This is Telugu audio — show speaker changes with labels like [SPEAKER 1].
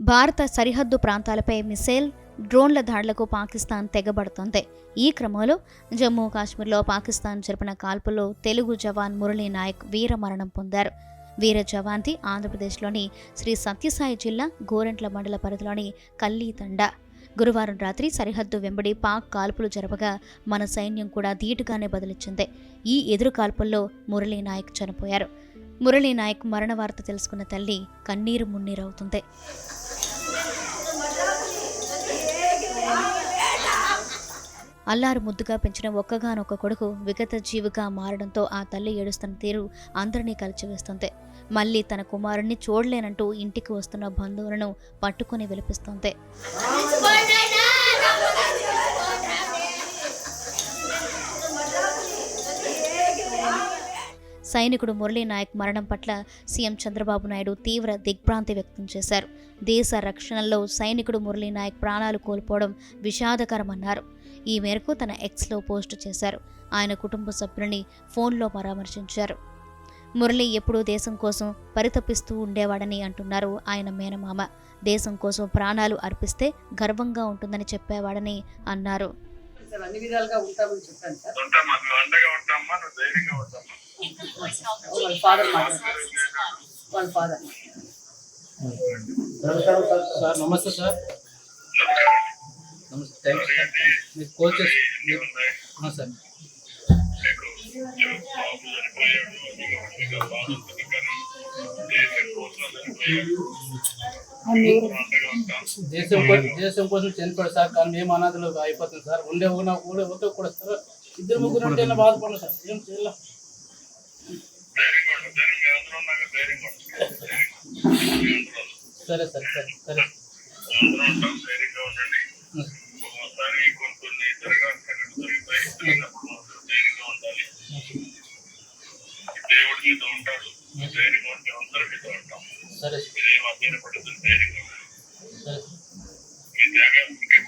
[SPEAKER 1] భారత సరిహద్దు ప్రాంతాలపై మిసైల్ డ్రోన్ల దాడులకు పాకిస్తాన్ తెగబడుతోంది. ఈ క్రమంలో జమ్మూ కాశ్మీర్లో పాకిస్తాన్ జరిపిన కాల్పుల్లో తెలుగు జవాన్ మురళీ నాయక్ వీరమరణం పొందారు. వీర జవాన్ది ఆంధ్రప్రదేశ్లోని శ్రీ సత్యసాయి జిల్లా గోరెంట్ల మండల పరిధిలోని కల్లీతండ గురువారం రాత్రి సరిహద్దు వెంబడి పాక్ కాల్పులు జరపగా మన సైన్యం కూడా ధీటుగానే బదిలిచ్చింది. ఈ ఎదురు కాల్పుల్లో మురళీ నాయక్ చనిపోయారు. మురళీ నాయక్ మరణ వార్త తెలుసుకున్న తల్లి కన్నీరు మున్నీరవుతుంది. అల్లారు ముద్దుగా పెంచిన ఒక్కగానొక్క కొడుకు విగత జీవిగా మారడంతో ఆ తల్లి ఏడుస్తున్న తీరు అందరినీ కలిచివేస్తుంది. మళ్ళీ తన కుమారుణ్ణి చూడలేనంటూ ఇంటికి వస్తున్న బంధువులను పట్టుకుని విలిపిస్తుంది. సైనికుడు మురళీ నాయక్ మరణం పట్ల సీఎం చంద్రబాబు నాయుడు తీవ్ర దిగ్భ్రాంతి వ్యక్తం చేశారు. దేశ రక్షణలో సైనికుడు మురళీ నాయక్ ప్రాణాలు కోల్పోవడం విషాదకరమన్నారు. ఈ మేరకు తన ఎక్స్లో పోస్టు చేశారు. ఆయన కుటుంబ సభ్యులని ఫోన్లో పరామర్శించారు. మురళి ఎప్పుడూ దేశం కోసం పరితపిస్తూ ఉండేవాడని అంటున్నారు ఆయన మేనమామ. దేశం కోసం ప్రాణాలు అర్పిస్తే గర్వంగా ఉంటుందని చెప్పేవాడని అన్నారు.
[SPEAKER 2] సార్ అన్ని విధాలుగా ఉంటామని చెప్పాను సార్.
[SPEAKER 3] ఉంటామ్మా నువ్వు అండగా ఉంటామ్మా నువ్వు ధైర్యంగా ఉంటామ్మా
[SPEAKER 2] వాళ్ళ ఫాదర్ మాట్లాడారు వాళ్ళ ఫాదర్
[SPEAKER 4] సార్ నమస్తే సార్. నమస్తే. థ్యాంక్ యూ సార్ మీరు కోచెస్ సార్
[SPEAKER 3] దేశం
[SPEAKER 4] దేశం కోసం చనిపోయాడు సార్. కానీ మేము అనాథలు అయిపోతుంది సార్. ఉండే ఉన్న కూడా ఒకటి కూడా సార్. ఇద్దరు ముగ్గురు ఉంటే బాధపడలేదు సార్. ఏం చేయాల. సరే సార్ సరే సరే.
[SPEAKER 3] జరిగినప్పుడు మాత్రం ధైర్యంగా ఉండాలి దేవుడు మీతో ఉంటాడు ధైర్యంగా ఉంటే అందరూ మీతో ఉంటాం
[SPEAKER 4] సరే.
[SPEAKER 3] మీరేం అభ్యర్థి పడుతుంది ధైర్యంగా మీ త్యాగానికి